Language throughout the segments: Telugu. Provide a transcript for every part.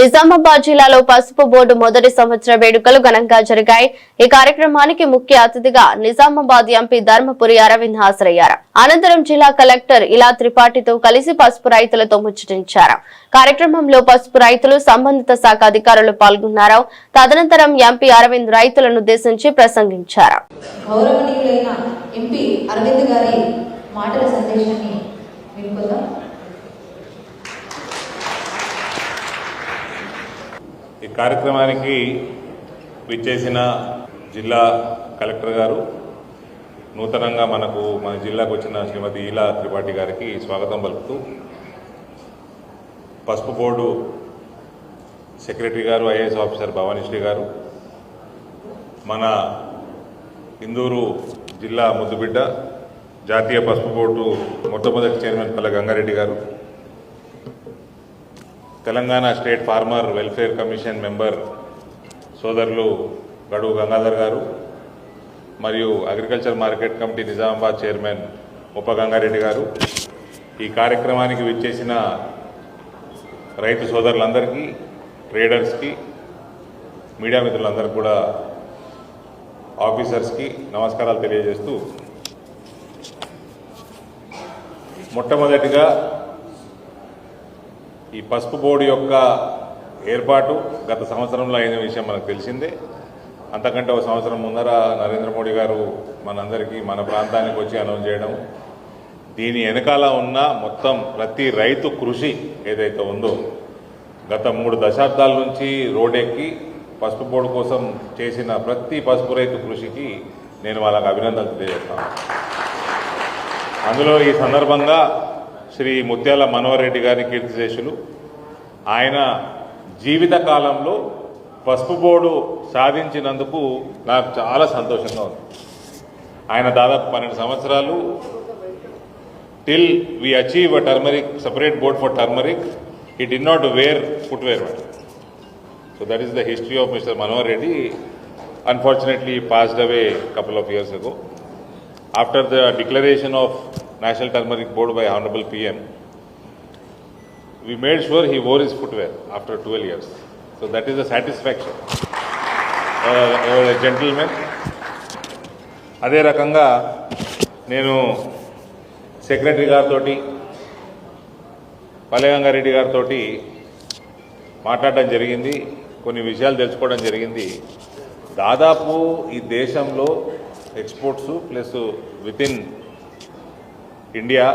నిజామాబాద్ జిల్లాలో పసుపు బోర్డు మొదటి సంవత్సర వేడుకలు ఘనంగా జరిగాయి. ఈ కార్యక్రమానికి ముఖ్య అతిథిగా నిజామాబాద్ ఎంపీ ధర్మపురి అరవింద్ హాజరయ్యారు. అనంతరం జిల్లా కలెక్టర్ ఇలా త్రిపాఠితో కలిసి పసుపు రైతులతో ముచ్చటించారు. కార్యక్రమంలో పసుపు రైతులు సంబంధిత శాఖ అధికారులు పాల్గొన్నారు. తదనంతరం ఎంపీ అరవింద్ రైతులను ఉద్దేశించి ప్రసంగించారు. మాటల సందేశాన్ని వినుకుందాం ఈ కార్యక్రమానికి విచ్చేసిన జిల్లా కలెక్టర్ గారు నూతనంగా మనకు మన జిల్లాకు వచ్చిన శ్రీమతి ఈలా త్రిపాఠి గారికి స్వాగతం పలుకుతూ పసుపు board secretary garu IAS officer Bhavanishri garu మన ఇందూరు జిల్లా ముద్దుబిడ్డ జాతీయ పసుపు బోర్డు మొట్టమొదటి చైర్మన్ పల్ల గంగారెడ్డి గారు Telangana state farmer welfare commission member సోదరులు గడువు గంగాధర్ గారు మరియు agriculture market committee Nizamabad chairman ఉప గంగారెడ్డి గారు. ఈ కార్యక్రమానికి విచ్చేసిన రైతు సోదరులందరికీ ట్రేడర్స్కి మీడియా మిత్రులందరికీ కూడా ఆఫీసర్స్కి నమస్కారాలు తెలియజేస్తూ మొట్టమొదటిగా ఈ పసుపు బోర్డు యొక్క ఏర్పాటు గత సంవత్సరంలో అయిన విషయం మనకు తెలిసిందే. అంతకంటే ఒక సంవత్సరం ముందర నరేంద్ర మోడీ గారు మనందరికీ మన ప్రాంతానికి వచ్చి అనౌన్స్ చేయడం. దీని వెనకాల ఉన్న మొత్తం ప్రతి రైతు కృషి ఏదైతే ఉందో గత మూడు దశాబ్దాల నుంచి రోడెక్కి పసుపు బోర్డు కోసం చేసిన ప్రతి పసుపు రైతు కృషికి నేను వాళ్ళకి అభినందనలు తెలియజేస్తాను. అందులో ఈ సందర్భంగా శ్రీ ముత్యాల మనోహర్ రెడ్డి గారి కీర్తిశేషులు. ఆయన జీవిత కాలంలో పసుపు బోర్డు సాధించినందుకు నాకు చాలా సంతోషంగా ఉంది. ఆయన దాదాపు పన్నెండు సంవత్సరాలు till we achieve a turmeric separate board for turmeric he did not wear footwear so that is the history of mister Manohar Reddy unfortunately passed away couple of years ago after the declaration of National Turmeric Board by Honorable PM, we made sure he wore his footwear after 12 years. So that is a satisfaction. Uh, he was a gentleman. అదే రకంగా నేను సెక్రటరీ గారితో పల్లెగంగారెడ్డి గారితో మాట్లాడడం జరిగింది కొన్ని విషయాలు తెలుసుకోవడం జరిగింది దాదాపు ఈ దేశంలో exports plus with in India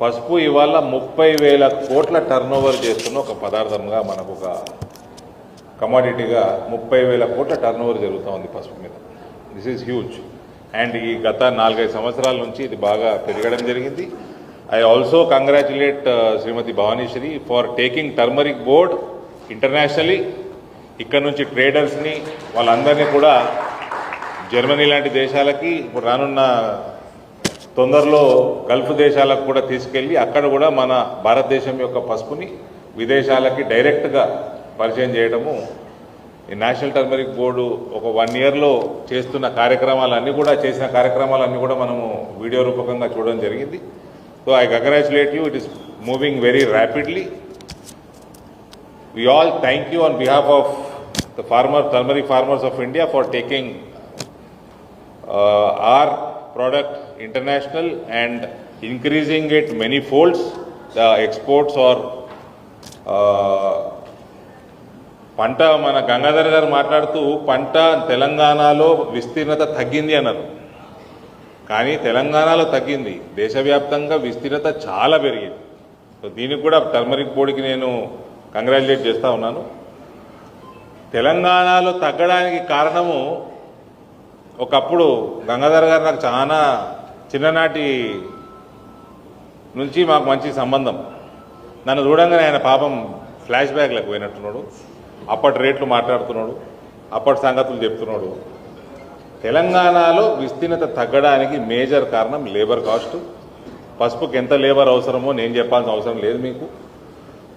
పసుపు ఇవాళ ముప్పై వేల కోట్ల టర్న్ ఓవర్ చేస్తున్న ఒక పదార్థంగా మనకు ఒక కమాడిటీగా ముప్పై వేల కోట్ల టర్న్ ఓవర్ జరుగుతూ ఉంది పసుపు మీద. దిస్ ఈజ్ హ్యూజ్ అండ్ ఈ గత నాలుగైదు సంవత్సరాల నుంచి ఇది బాగా పెరగడం జరిగింది. I also congratulate Shrimati Bhavanishwari for taking turmeric board internationally ఇక్కడ నుంచి ట్రేడర్స్ని వాళ్ళందరినీ కూడా జర్మనీ లాంటి దేశాలకి ఇప్పుడు రానున్న తొందరలో గల్ఫ్ దేశాలకు కూడా తీసుకెళ్ళి అక్కడ కూడా మన భారతదేశం యొక్క పసుపుని విదేశాలకి డైరెక్ట్గా పరిచయం చేయడము ఈ నేషనల్ టర్మరిక్ బోర్డు ఒక వన్ ఇయర్లో చేస్తున్న కార్యక్రమాలన్నీ కూడా చేసిన కార్యక్రమాలన్నీ కూడా మనము వీడియో రూపకంగా చూడడం జరిగింది. So I congratulate you it is moving very rapidly. We all thank you on behalf of the farmer turmeric farmers of india for taking uh, our product international and increasing it many folds. The exports or uh, పంట మన గంగాధర్ గారు మాట్లాడుతూ పంట తెలంగాణలో విస్తీర్ణత తగ్గింది అన్నారు. కానీ తెలంగాణలో తగ్గింది. దేశవ్యాప్తంగా విస్తీర్ణత చాలా పెరిగింది. సో దీనికి కూడా టర్మరిక్ బోర్డుకి నేను కంగ్రాచులేట్ చేస్తూ ఉన్నాను. తెలంగాణలో తగ్గడానికి కారణము ఒకప్పుడు గంగాధర్ గారు నాకు చాలా చిన్ననాటి నుంచి మాకు మంచి సంబంధం. నన్ను చూడంగానే ఆయన పాపం ఫ్లాష్ బ్యాక్లకు పోయినట్టున్నాడు. అప్పటి రేట్లు మాట్లాడుతున్నాడు. అప్పటి సంగతులు చెప్తున్నాడు. తెలంగాణలో విస్తీర్ణత తగ్గడానికి మేజర్ కారణం లేబర్ కాస్ట్. పసుపుకి ఎంత లేబర్ అవసరమో నేను చెప్పాల్సిన అవసరం లేదు మీకు.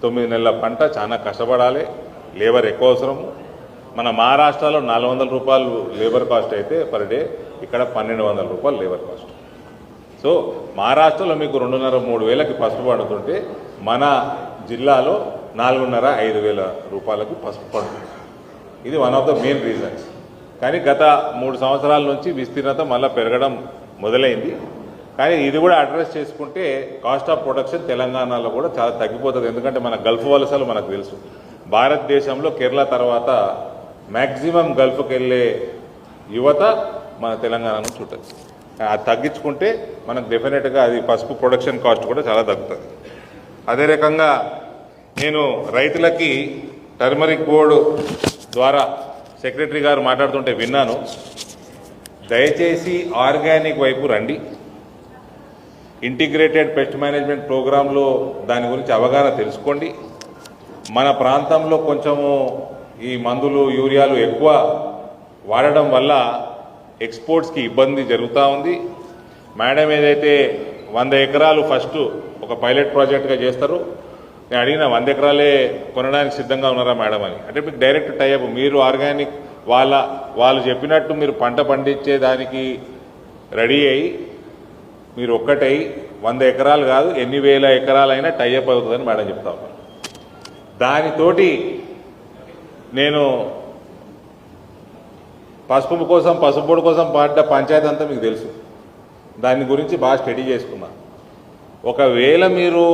తొమ్మిది నెలల పంట చాలా కష్టపడాలి. లేబర్ ఎక్కువ అవసరము. మన మహారాష్ట్రలో నాలుగు వందల రూపాయలు లేబర్ కాస్ట్ అయితే పర్ డే. ఇక్కడ పన్నెండు వందల రూపాయలు లేబర్ కాస్ట్. సో మహారాష్ట్రలో మీకు రెండున్నర మూడు వేలకి పసుపు పండుతుంటే మన జిల్లాలో నాలుగున్నర ఐదు వేల రూపాయలకు పసుపు పడుతుంది. ఇది one of the main reasons కానీ గత మూడు సంవత్సరాల నుంచి విస్తీర్ణత మళ్ళీ పెరగడం మొదలైంది. కానీ ఇది కూడా అడ్రస్ చేసుకుంటే కాస్ట్ ఆఫ్ ప్రొడక్షన్ తెలంగాణలో కూడా చాలా తగ్గిపోతుంది. ఎందుకంటే మన గల్ఫ్ వలసలు మనకు తెలుసు. భారతదేశంలో కేరళ తర్వాత మ్యాక్సిమం గల్ఫ్కి వెళ్ళే యువత మన తెలంగాణ నుంచి ఉంటుంది అది తగ్గించుకుంటే మనకు డెఫినెట్గా అది పసుపు ప్రొడక్షన్ కాస్ట్ కూడా చాలా తగ్గుతుంది. అదే రకంగా నేను రైతులకి టర్మరిక్ బోర్డు ద్వారా సెక్రటరీ గారు మాట్లాడుతుంటే విన్నాను. దయచేసి ఆర్గానిక్ వైపు రండి. ఇంటిగ్రేటెడ్ పెస్ట్ మేనేజ్మెంట్ ప్రోగ్రాంలో దాని గురించి అవగాహన తెలుసుకోండి. మన ప్రాంతంలో కొంచెము ఈ మందులు యూరియాలు ఎక్కువ వాడడం వల్ల ఎక్స్పోర్ట్స్కి ఇబ్బంది జరుగుతూ ఉంది. మేడం ఏదైతే వంద ఎకరాలు ఫస్ట్ ఒక పైలట్ ప్రాజెక్ట్గా చేస్తారు నేను అడిగిన వంద ఎకరాలే కొనడానికి సిద్ధంగా ఉన్నారా మేడం అని. అంటే మీకు డైరెక్ట్ టైప్ మీరు ఆర్గానిక్ వాళ్ళ వాళ్ళు చెప్పినట్టు మీరు పంట పండించే దానికి రెడీ అయ్యి మీరు ఒక్కటై వంద ఎకరాలు కాదు ఎన్ని వేల ఎకరాలైనా టైఅప్ అవుతుందని మేడం చెప్తా దానితోటి నేను పసుపు కోసం పసుపుబోడు కోసం పాడ్డ పంచాయతీ అంతా మీకు తెలుసు. దాని గురించి బాగా స్టడీ చేసుకున్నా. ఒకవేళ మీరు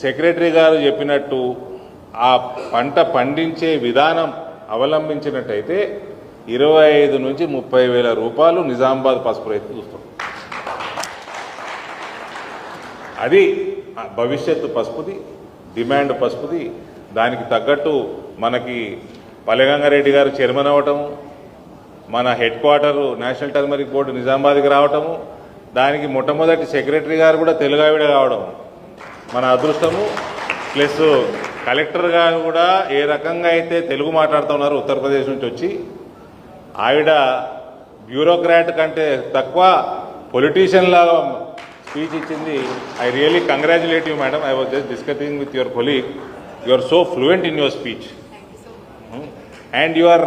సెక్రటరీ గారు చెప్పినట్టు ఆ పంట పండించే విధానం అవలంబించినట్టయితే ఇరవై ఐదు నుంచి ముప్పై వేల రూపాయలు నిజామాబాద్ పసుపు రైతు చూస్తాం అది భవిష్యత్తు పసుపుది డిమాండ్ పసుపుది. దానికి తగ్గట్టు మనకి పల్లెగంగారెడ్డి గారు చైర్మన్ అవ్వటము మన headquarter national turmeric board నిజామాబాద్కి రావటము దానికి మొట్టమొదటి సెక్రటరీ గారు కూడా తెలుగు ఆవిడ కావడం మన అదృష్టము. ప్లస్ కలెక్టర్ గారు కూడా ఏ రకంగా అయితే తెలుగు మాట్లాడుతున్నారు ఉత్తరప్రదేశ్ నుంచి వచ్చి ఆవిడ బ్యూరోక్రాట్ కంటే తక్కువ పొలిటీషియన్ లాగా స్పీచ్ ఇచ్చింది. I really congratulate you madam. I was just discussing with your colleague. You are so fluent in your speech. And you are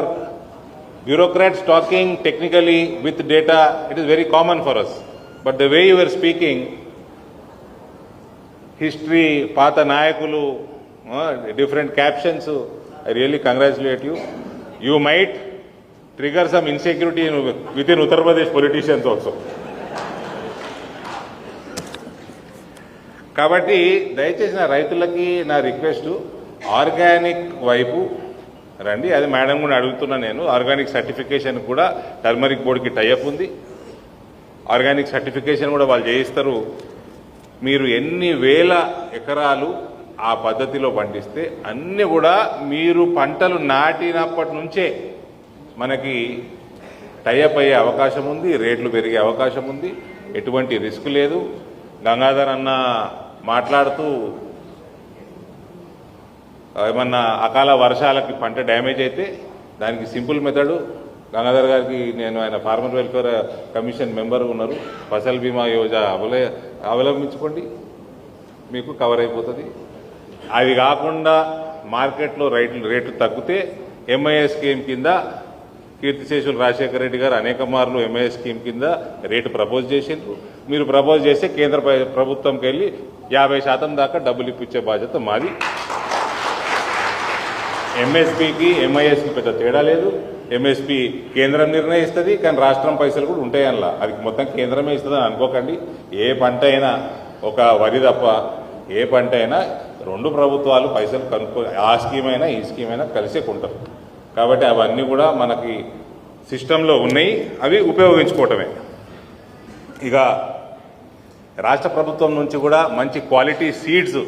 bureaucrats talking technically with data, it is very common for us. But the way you were speaking, history, Pata Nayakulu, uh, different captions, I really congratulate you. You might trigger some insecurity in, within Uttar Pradesh politicians also. కాబట్టి దయచేసి నా రైతులకి నా రిక్వెస్ట్ ఆర్గానిక్ వైపు రండి. అది మేడం కూడా అడుగుతున్నా నేను. ఆర్గానిక్ సర్టిఫికేషన్ కూడా టర్మరిక్ బోర్డుకి టైఅప్ ఉంది. ఆర్గానిక్ సర్టిఫికేషన్ కూడా వాళ్ళు చేయిస్తారు. మీరు ఎన్ని వేల ఎకరాలు ఆ పద్ధతిలో పండిస్తే అన్నీ కూడా మీరు పంటలు నాటినప్పటి నుంచే మనకి టైఅప్ అయ్యే అవకాశం ఉంది రేట్లు పెరిగే అవకాశం ఉంది. ఎటువంటి రిస్క్ లేదు. గంగాధర్ అన్న మాట్లాడుతూ ఏమన్నా అకాల వర్షాలకి పంట డ్యామేజ్ అయితే దానికి సింపుల్ మెథడు. గంగాధర్ గారికి నేను ఆయన ఫార్మర్ వెల్ఫేర్ కమిషన్ మెంబర్ ఉన్నారు. ఫసల్ బీమా యోజన అవలే అవలంబించుకోండి. మీకు కవర్ అయిపోతుంది. అది కాకుండా మార్కెట్లో రైట్లు రేట్లు తగ్గితే ఎంఐఏ స్కీమ్ కింద కీర్తిశేషులు రాజశేఖర రెడ్డి గారు అనేక మార్లు ఎంఐఏ స్కీమ్ కింద రేటు ప్రపోజ్ చేసిండ్రు. మీరు ప్రపోజ్ చేస్తే కేంద్ర ప్రభుత్వంకి వెళ్ళి యాభై శాతం దాకా డబ్బులు ఇప్పించే బాధ్యత మాది. ఎంఎస్పికి ఎంఐఎస్కి పెద్ద తేడా లేదు. ఎంఎస్పి కేంద్రం నిర్ణయిస్తుంది కానీ రాష్ట్రం పైసలు కూడా ఉంటాయి అందులో అది మొత్తం కేంద్రమే ఇస్తుంది అనుకోకండి. ఏ పంట అయినా ఒక వరి తప్ప ఏ పంట అయినా రెండు ప్రభుత్వాలు పైసలు కనుక్కో ఆ స్కీమ్ అయినా ఈ స్కీమ్ అయినా కలిసే కొంటారు. కాబట్టి అవన్నీ కూడా మనకి సిస్టంలో ఉన్నాయి. అవి ఉపయోగించుకోవటమే. ఇక రాష్ట్ర ప్రభుత్వం నుంచి కూడా మంచి క్వాలిటీ సీడ్స్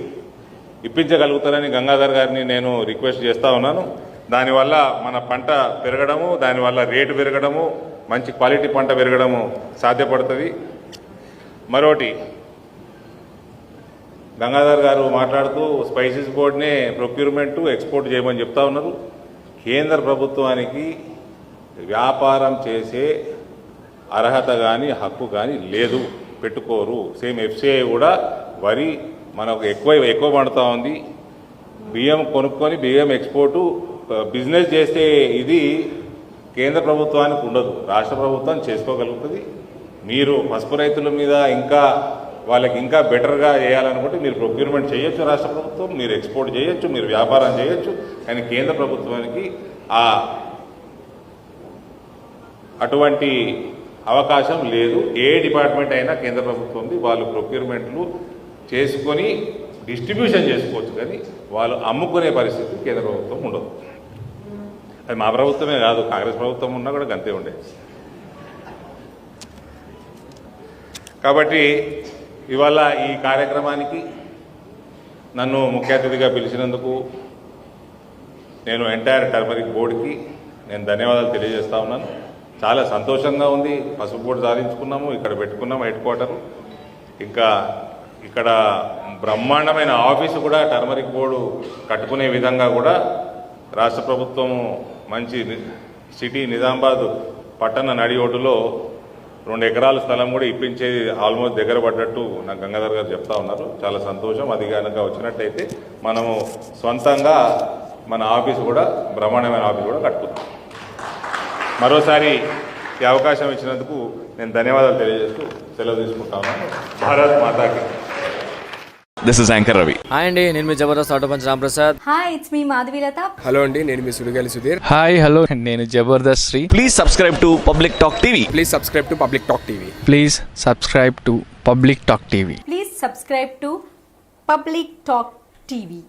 ఇప్పించగలుగుతారని గంగాధర్ గారిని నేను రిక్వెస్ట్ చేస్తూ ఉన్నాను. దానివల్ల మన పంట పెరగడము దానివల్ల రేటు పెరగడము మంచి క్వాలిటీ పంట పెరగడము సాధ్యపడుతుంది. మరోటి గంగాధర్ గారు మాట్లాడుతూ స్పైసెస్ బోర్డ్నే ప్రొక్యూర్మెంట్ ఎక్స్పోర్ట్ చేయమని చెప్తా ఉన్నారు. కేంద్ర ప్రభుత్వానికి వ్యాపారం చేసే అర్హత కానీ హక్కు కానీ లేదు. పెట్టుకోరు. సేమ్ ఎఫ్సిఐ కూడా వరి మనకు ఎక్కువ ఎక్కువ పడుతూ ఉంది. బియ్యం కొనుక్కొని బియ్యం ఎక్స్పోర్టు బిజినెస్ చేసే ఇది కేంద్ర ప్రభుత్వానికి ఉండదు. రాష్ట్ర ప్రభుత్వం చేసుకోగలుగుతుంది. మీరు పసుపు రైతుల మీద ఇంకా వాళ్ళకి ఇంకా బెటర్గా చేయాలనుకుంటే మీరు ప్రొక్యూర్మెంట్ చేయొచ్చు రాష్ట్ర ప్రభుత్వం మీరు ఎక్స్పోర్ట్ చేయొచ్చు మీరు వ్యాపారం చేయొచ్చు. కానీ కేంద్ర ప్రభుత్వానికి ఆ అటువంటి అవకాశం లేదు. ఏ డిపార్ట్మెంట్ అయినా కేంద్ర ప్రభుత్వంది వాళ్ళు ప్రొక్యూర్మెంట్లు చేసుకొని డిస్ట్రిబ్యూషన్ చేసుకోవచ్చు కానీ వాళ్ళు అమ్ముకునే పరిస్థితి కేంద్ర ప్రభుత్వం ఉండదు. అది మా ప్రభుత్వమే కాదు కాంగ్రెస్ ప్రభుత్వం ఉన్నా కూడా గంతే ఉండేది కాబట్టి ఇవాళ ఈ కార్యక్రమానికి నన్ను ముఖ్య అతిథిగా పిలిచినందుకు నేను ఎంటైర్ టర్మరిక్ బోర్డుకి నేను ధన్యవాదాలు తెలియజేస్తా ఉన్నాను. చాలా సంతోషంగా ఉంది. పసుపు బోర్డు సాధించుకున్నాము ఇక్కడ పెట్టుకున్నాము హెడ్ క్వార్టర్. ఇంకా ఇక్కడ బ్రహ్మాండమైన ఆఫీసు కూడా టర్మరిక్ బోర్డు కట్టుకునే విధంగా కూడా రాష్ట్ర ప్రభుత్వము మంచి సిటీ నిజామాబాద్ పట్టణ నడి ఒడ్డులో రెండు ఎకరాల స్థలం కూడా ఇప్పించేది ఆల్మోస్ట్ దగ్గర పడ్డట్టు నాకు గంగాధర్ గారు చెప్తా ఉన్నారు. చాలా సంతోషం. అది కనుక వచ్చినట్టయితే మనము సొంతంగా మన ఆఫీసు కూడా బ్రహ్మాండమైన ఆఫీస్ కూడా కట్టుకుందాం. మరోసారి ఈ అవకాశం ఇచ్చినందుకు నేను ధన్యవాదాలు తెలియజేస్తూ సెలవు తీసుకుంటా ఉన్నాను భారత్ మాతాకి. This is Anchor Ravi. Hi అండి నేను మీ Jabardasth auto punch Ramprasad hi it's me Madhavilatha hello అండి నేను మీ సుడిగాలి సుధీర్. హాయ్ హలో నేను Jabardasth Sri. Please subscribe to Public Talk TV. Please subscribe to Public Talk TV please subscribe to Public Talk TV please subscribe to Public Talk TV